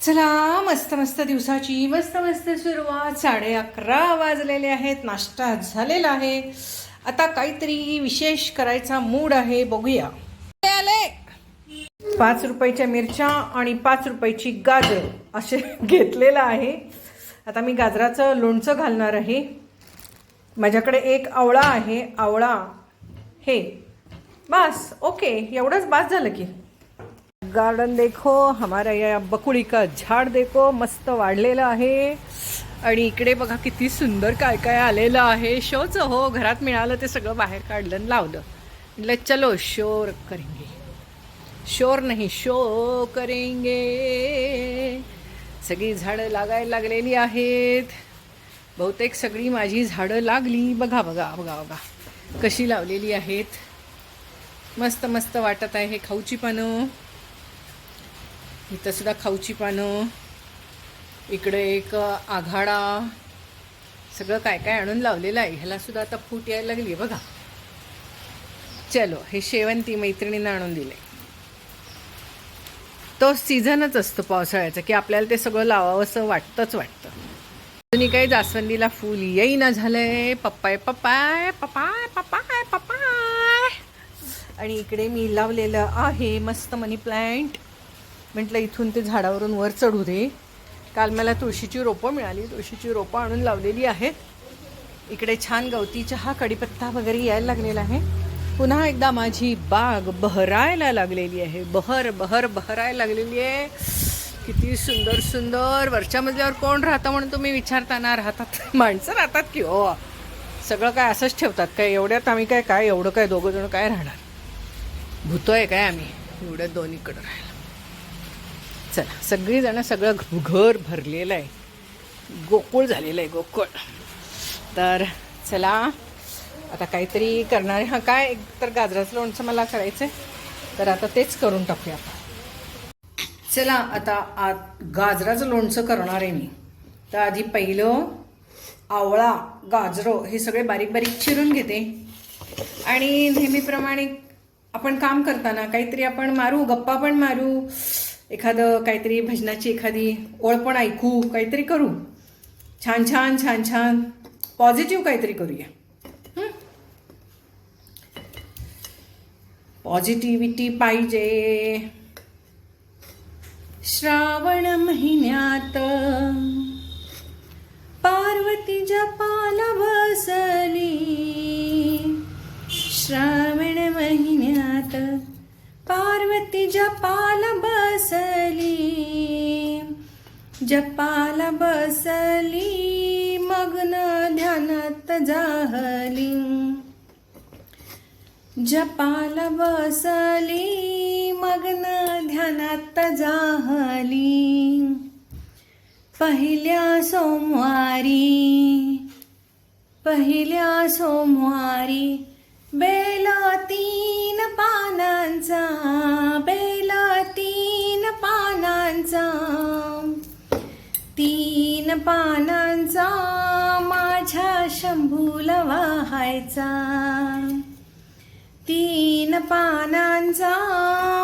चला मस्त मस्त दिवसाची मस्त मस्त सुरुवात. साडे अकरा वाजलेले आहेत नाश्ता झालेला आहे. आता काहीतरी विशेष करायचा मूड आहे बघूया. आले! पाच रुपयाच्या मिरच्या आणि पाच रुपयाची गाजर असे घेतलेलं आहे. आता मी गाजराचं लोणचं घालणार आहे. माझ्याकडे एक आवळा आहे आवळा. हे बास ओके एवढंच बास झालं की. गार्डन देखो हमारा या बकुळी का झाड देखो मस्त वाढलेलं आहे. आणि इकडे बघा किती सुंदर काय काय आलेलं आहे. शोच हो घरात मिळालं ते सगळं बाहेर काढलं आणि लावलं. म्हटलं चलो शोर करेंगे. शोर नाही शो करेंगे. सगळी झाडं लागायला लागलेली आहेत. बहुतेक सगळी माझी झाडं लागली. बघा बघा बघा बघा. कशी लावलेली आहेत. मस्त मस्त वाटत आहे हे खाऊची पानं. इथं सुद्धा खाऊची पानं इकडे एक आघाडा सगळं काय काय आणून लावलेलं आहे. ह्याला सुद्धा आता फूट यायला लागली आहे बघा. चलो हे शेवंती मैत्रिणीनं आणून दिले. तो सीझनच असतो पावसाळ्याचा की आपल्याला ते सगळं लावावंसं वाटतंच वाटतं. अजूनही काही जास्वंदीला फूल येईना झालंय. पप्पाय पप्पाय पप्पाय पप्पाय पप्पाय. आणि इकडे मी लावलेलं आहे मस्त मनी प्लांट. म्हटलं इथून ते झाडावरून वर चढू दे. काल मला तुळशीची रोपं मिळाली. तुळशीची रोपं आणून लावलेली आहेत. इकडे छान गवती चहा कडीपत्ता वगैरे यायला लागलेला आहे. पुन्हा एकदा माझी बाग बहरायला लागलेली आहे. बहर बहर बहरायला लागलेली आहे. किती सुंदर सुंदर. वरच्या मजल्यावर कोण राहतं म्हणून तुम्ही विचारताना राहतात. माणसं राहतात की हो सगळं काय असंच ठेवतात काय? एवढ्यात आम्ही काय काय एवढं काय दोघं जण काय राहणार? भूतोय काय आम्ही? एवढ्या दोन्हीकडं राहायला. चला सगळीजणं सगळं घ- घर भरलेलं आहे. गोकुळ झालेलं आहे गोकुळ. तर चला आता काहीतरी करणार आहे. हां काय? एक तर गाजराचं लोणचं मला करायचं आहे तर आता तेच करून टाकूया चला आता आत गाजराचं लोणचं करणार आहे मी. तर आधी पहिलं आवळा गाजरं हे सगळे बारीक बारीक चिरून घेते. आणि नेहमीप्रमाणे आपण काम करताना काहीतरी आपण मारू गप्पा पण मारू. एखादं काहीतरी भजनाची एखादी ओळ पण ऐकू काहीतरी करू. छान छान छान छान. पॉझिटिव्ह काहीतरी करूया. पॉझिटिव्हिटी पाहिजे. श्रावण महिन्यात पार्वती जपाला बसली. जपाला बसली मग्न ध्यानात जाहली. जपाला बसली मग्न ध्यानात जाहली. पहिल्या सोमवारी पहिल्या सोमवारी बेल तीन पानांचा बेल तीन पानांचा माझ्या शंभूला वाहायचा. तीन पानांचा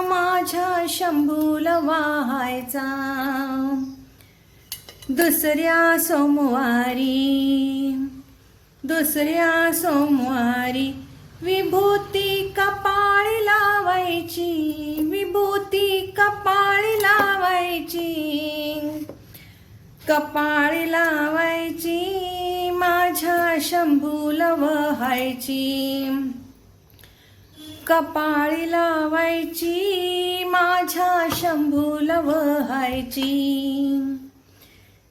माझ्या शंभूला वाहायचा. दुसऱ्या सोमवारी दुसऱ्या सोमवारी विभूती कपाळी लावायची विभूती कपाळी लावायची. कपाळी लावायची माझ्या शंभूला वहायची. कपाळी लावायची माझ्या शंभूला वहायची.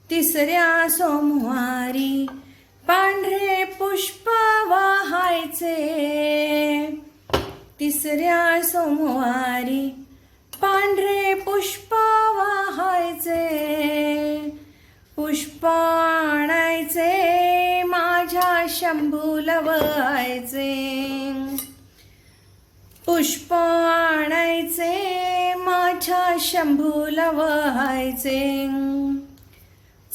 तिसऱ्या सोमवारी पांढरे पुष्प वाहायचे. तिसऱ्या सोमवारी माझ्या शंभूला पुष्प आणायचे माझ्या शंभूला वहायचे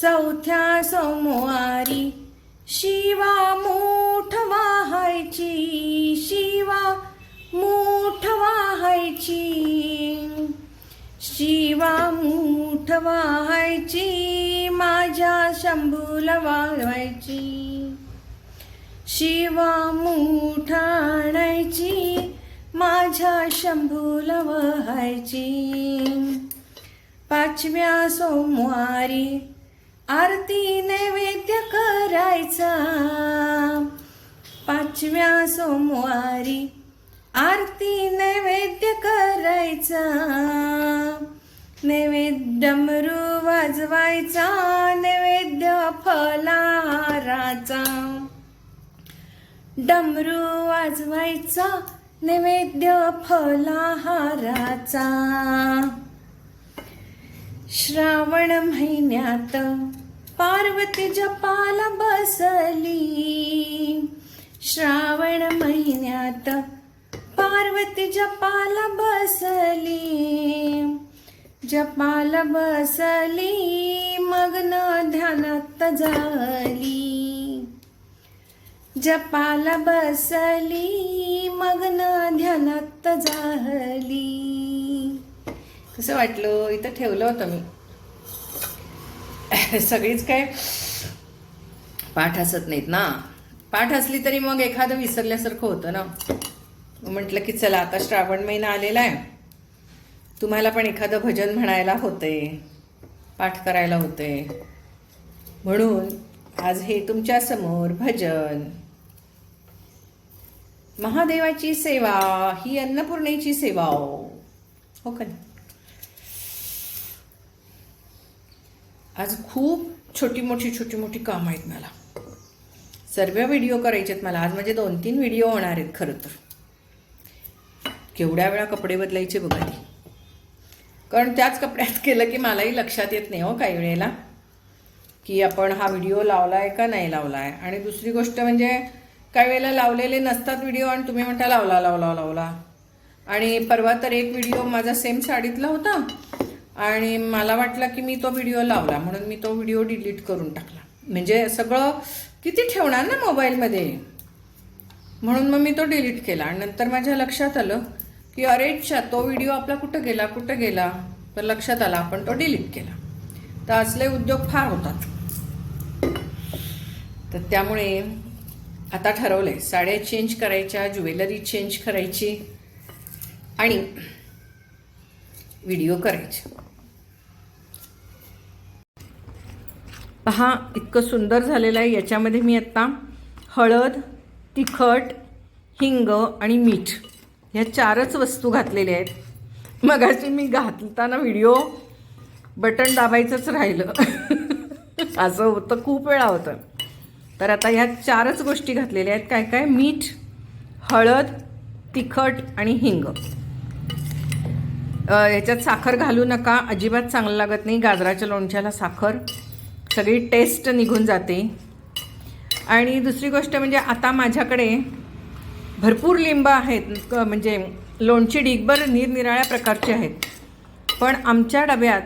चौथ्या सोमवारी शिवा मूठ वाहायची शिवा मूठ वाहायची. शिवा मूठ वाहायची माझ्या शंभूला वाहायची शिवा मुठाणायची माझ्या शंभूला वहायची. पाचव्या सोमवारी आरती नैवेद्य करायचा. पाचव्या सोमवारी आरती नैवेद्य करायचा. नैवेद्यमरू वाजवायचा नैवेद्य फलाहाराचा डमरू वाजवायचा नैवेद्य फलाहाराचा. श्रावण महिन्यात पार्वती जपाला बसली. श्रावण महिन्यात पार्वती जपाला बसली. जपाला बसली मग्न ध्यानात झाली. जपाला बसली मग्न ध्यानात झाली कसं वाटलं? इथं ठेवलं होतं मी. सगळीच काय पाठ असत नाहीत ना? पाठ असली तरी मग एखादं विसरल्यासारखं होतं ना? म्हटलं की चला आता श्रावण महिना आलेला आहे. तुम्हाला पण एखादं भजन म्हणायला होते पाठ करायला होते म्हणून आज हे तुमच्यासमोर भजन. महादेवाची सेवा ही अन्नपूर्णेची सेवा हो का आज खूप छोटी मोठी छोटी मोठी कामं आहेत मला. सर्व व्हिडिओ करायचे आहेत मला. आज म्हणजे दोन तीन व्हिडिओ होणार आहेत खरं तर. केवढ्या वेळा कपडे बदलायचे बघा ती. कारण त्याच कपड्यात केलं की मलाही लक्षात येत नाही हो काही वेळेला. की आपण हा व्हिडिओ लावला आहे का नाही लावला आहे आणि दुसरी गोष्ट म्हणजे काही वेळेला लावलेले नसतात व्हिडिओ आणि तुम्ही म्हणता लावला लावला लावला. आणि परवा तर एक व्हिडिओ माझा सेम साडीतला होता आणि मला वाटलं की मी तो व्हिडिओ लावला म्हणून मी तो व्हिडिओ डिलीट करून टाकला. म्हणजे सगळं किती ठेवणार ना मोबाईलमध्ये म्हणून मग मी तो डिलीट केला. आणि नंतर माझ्या लक्षात आलं की अरे अच्छा तो व्हिडिओ आपला कुठं गेला कुठं गेला? तर लक्षात आला आपण तो डिलीट केला. तर असले उद्योग फार होतात. तर त्यामुळे आता ठरवलंय. साड्या चेंज करायच्या ज्वेलरी चेंज करायची आणि व्हिडिओ करायचे. पहा इतकं सुंदर झालेलं आहे. याच्यामध्ये मी आत्ता हळद तिखट हिंग आणि मीठ ह्या चारच वस्तू घातलेल्या आहेत. मगाशी मी घालताना व्हिडिओ बटन दाबायचंच राहिलं. असं होतं खूप वेळा होतं. तर आता ह्या चारच गोष्टी घातलेल्या आहेत. काय काय? मीठ हळद तिखट आणि हिंग. याच्यात ह्याच्यात साखर घालू नका. अजिबात चांगलं लागत नाही. गाजराच्या लोणच्याला साखर. सगळी टेस्ट निघून जाते. आणि दुसरी गोष्ट म्हणजे आता माझ्याकडे भरपूर लिंब आहेत. क- म्हणजे लोणची डिगभर निरनिराळ्या प्रकारची आहेत. पण आमच्या डब्यात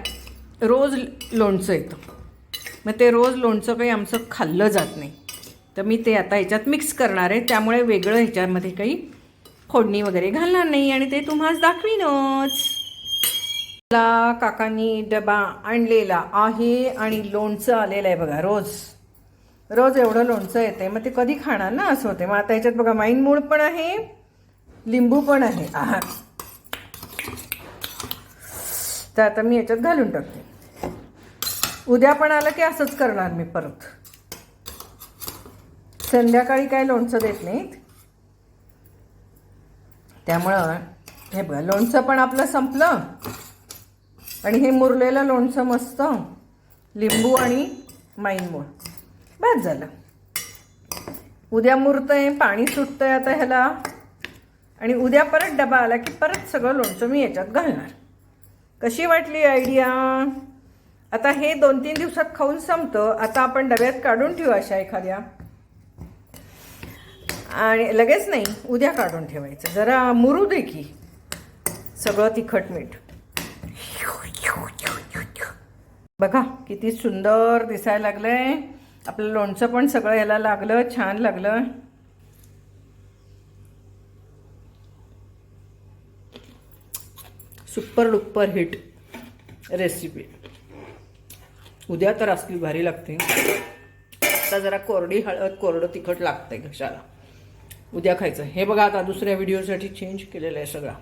रोज लोणचं येतं. मग ते रोज लोणचं काही आमचं खाल्लं जात नाही. तर मी ते आता ह्याच्यात मिक्स करणार आहे. त्यामुळे वेगळं ह्याच्यामध्ये काही फोडणी वगैरे घालणार नाही आणि ते तुम्हाला दाखवीनच. मला काकांनी डबा आणलेला आहे आणि लोणचं आलेलं आहे बघा रोज. रोज एवढं लोणचं येते मग ते कधी खाणार ना? असं होते मग आता ह्याच्यात बघा माईन मूळ पण आहे लिंबू पण आहे. आहा. तर आता मी याच्यात घालून टाकते. उद्या पण आलं की असंच करणार मी परत. संध्याकाळी काय लोणचं देत नाहीत. त्यामुळं हे बघा लोणचं पण आपलं संपलं. आणि हे मुरलेलं लोणचं मस्त. लिंबू आणि माईनमूळ बस झालं. उद्या मुरतंय पाणी सुटतंय आता ह्याला. आणि उद्या परत डबा आला की परत सगळं लोणचं मी याच्यात घालणार. कशी वाटली आयडिया? आता हे दोन तीन दिवसात खाऊन संपतं. आता आपण डब्यात काढून ठेवू अशा एखाद्या. आणि लगेच नाही उद्या काढून ठेवायचं. जरा मुरू दे की. सगळं तिखट मीठ. बघा किती सुंदर दिसायला लागलंय. आपलं लोणचं पण सगळं याला लागलं छान लागलं. Super duper hit recipe. उद्या तर असली भारी लागते. आता जरा कोरडी हळद कोरडं तिखट लागतंय घशाला. उद्या खायचं. हे बघा आता दुसऱ्या व्हिडिओसाठी चेंज केलेलं आहे सगळं.